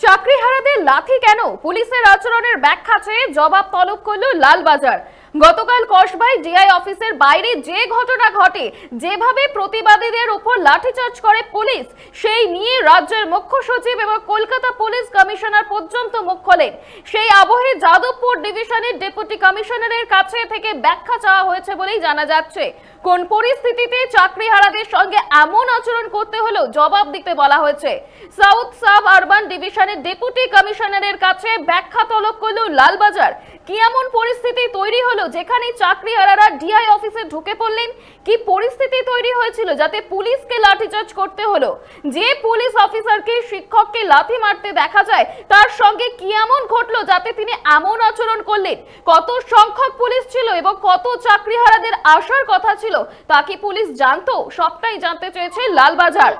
চাকরিহারাদের লাথি কেন? পুলিশের আচরণের ব্যাখ্যা চেয়ে জবাব তলব করল লালবাজার। গতকাল কসবাই ডিআই অফিসের বাইরে যে ঘটনা ঘটে, যেভাবে প্রতিবাদীদের উপর লাঠিচার্জ করে পুলিশ, সেই নিয়ে রাজ্যের মুখ্য সচিব এবং কলকাতা পুলিশ কমিশনার পর্যন্ত মুখ খোলেন। সেই আবহে যাদবপুর ডিভিশনের ডেপুটি কমিশনারের কাছে থেকে ব্যাখ্যা চাওয়া হয়েছে বলেই জানা যাচ্ছে। কোন পরিস্থিতিতে চাকরিহারাদের সঙ্গে এমন আচরণ করতে হলো জবাব দিতে বলা হয়েছে। সাউথ সাব আরবান ডিভিশনের ডেপুটি কমিশনারের কাছে ব্যাখ্যা তলব করল লালবাজার। কি এমন পরিস্থিতি তৈরি হলো যেখানে চাকরিহারারা ডিআই অফিসে ঢুকে পড়লেন? কি পরিস্থিতি তৈরি হয়েছিল যাতে পুলিশকে লাঠিচার্জ করতে হলো? যে পুলিশ অফিসারকে শিক্ষককে লাথি মারতে দেখা যায়, তার সঙ্গে কি এমন ঘটলো যাতে তিনি এমন আচরণ করলেন? কত সংখ্যক পুলিশ ছিল এবং কত চাকরিহারাদের আসার কথা ছিল তা কি পুলিশ জানতো? সবটাই জানতে চেয়েছে লালবাজার।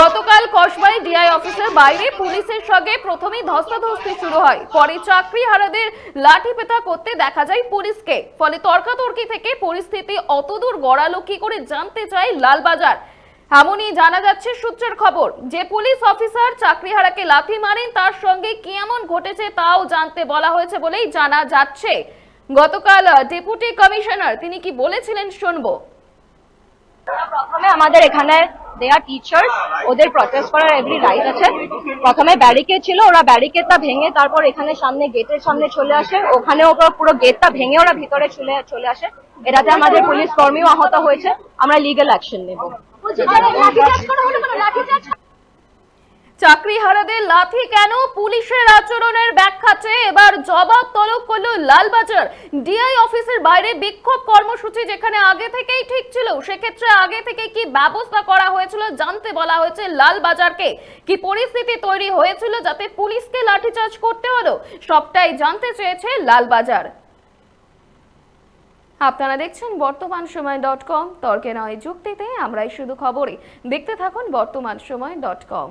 গতকাল কসবাই ডিআই অফিসের বাইরে পুলিশের সঙ্গে প্রথমেই ধস্তাধস্তি শুরু হয়। পরে চাকরিহারাদের লাঠি পেটা করতে দেখা যায় পুলিশকে। ফলে তর্কাতর্কি থেকে পরিস্থিতি অতদূর গড়ালো কি করে জানতে চায় লালবাজার। এমনই জানা যাচ্ছে সূত্রের খবর, যে পুলিশ অফিসার চাকরিহারাকে লাথি মারেন, তার সঙ্গে কি এমন ঘটেছে তাও জানতে বলা হয়েছে বলেই জানা যাচ্ছে। গতকাল ডেপুটি কমিশনার, তিনি কি বলেছিলেন শুনব? প্রথমে আমাদের এখানে দেয়ার টিচার্স ওদের প্রটেস্ট করার এভরি রাইট আছে। প্রথমে ব্যারিকেড ছিল, ওরা ব্যারিকেডটা ভেঙে তারপর এখানে সামনে গেটের সামনে চলে আসে। ওখানে ওপর পুরো গেটটা ভেঙে ওরা ভিতরে চলে চলে আসে। এটাতে আমাদের পুলিশ কর্মীও আহত হয়েছে। আমরা লিগেল অ্যাকশন নেব। লাথি কেন? পুলিশের আচরণের ব্যাখ্যা চেয়ে এবার জবাব তলব করল লালবাজার। ডিআই অফিসের বাইরে বিক্ষোভ কর্মসূচি যেখানে আগে থেকেই ঠিক ছিল, সেক্ষেত্রে আগে থেকে কি ব্যবস্থা করা হয়েছিল জানতে বলা হয়েছে লালবাজারকে। কি পরিস্থিতি তৈরি হয়েছিল যাতে পুলিশকে লাঠিচার্জ করতে হলো, সবটাই জানতে চেয়েছে লালবাজার। আপনারা দেখছেন বর্তমান সময় ডট কম। তর্কে নয় যুক্তিতে আমরাই শুধু খবরে দেখতে থাকুন বর্তমান সময় ডট কম।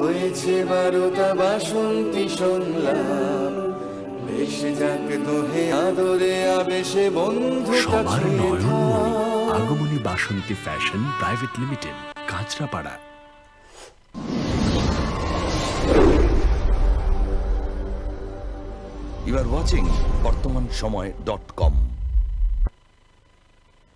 হয়েছে বারোটা বাসন্তী শুনলাম। ভেসে যাক দোহে আদরে আবেশে বন্ধু সবার নয়নমণি Agomoni Basanti Fashion Private Limited Kanchrapara. You are watching Bartaman Samay dot com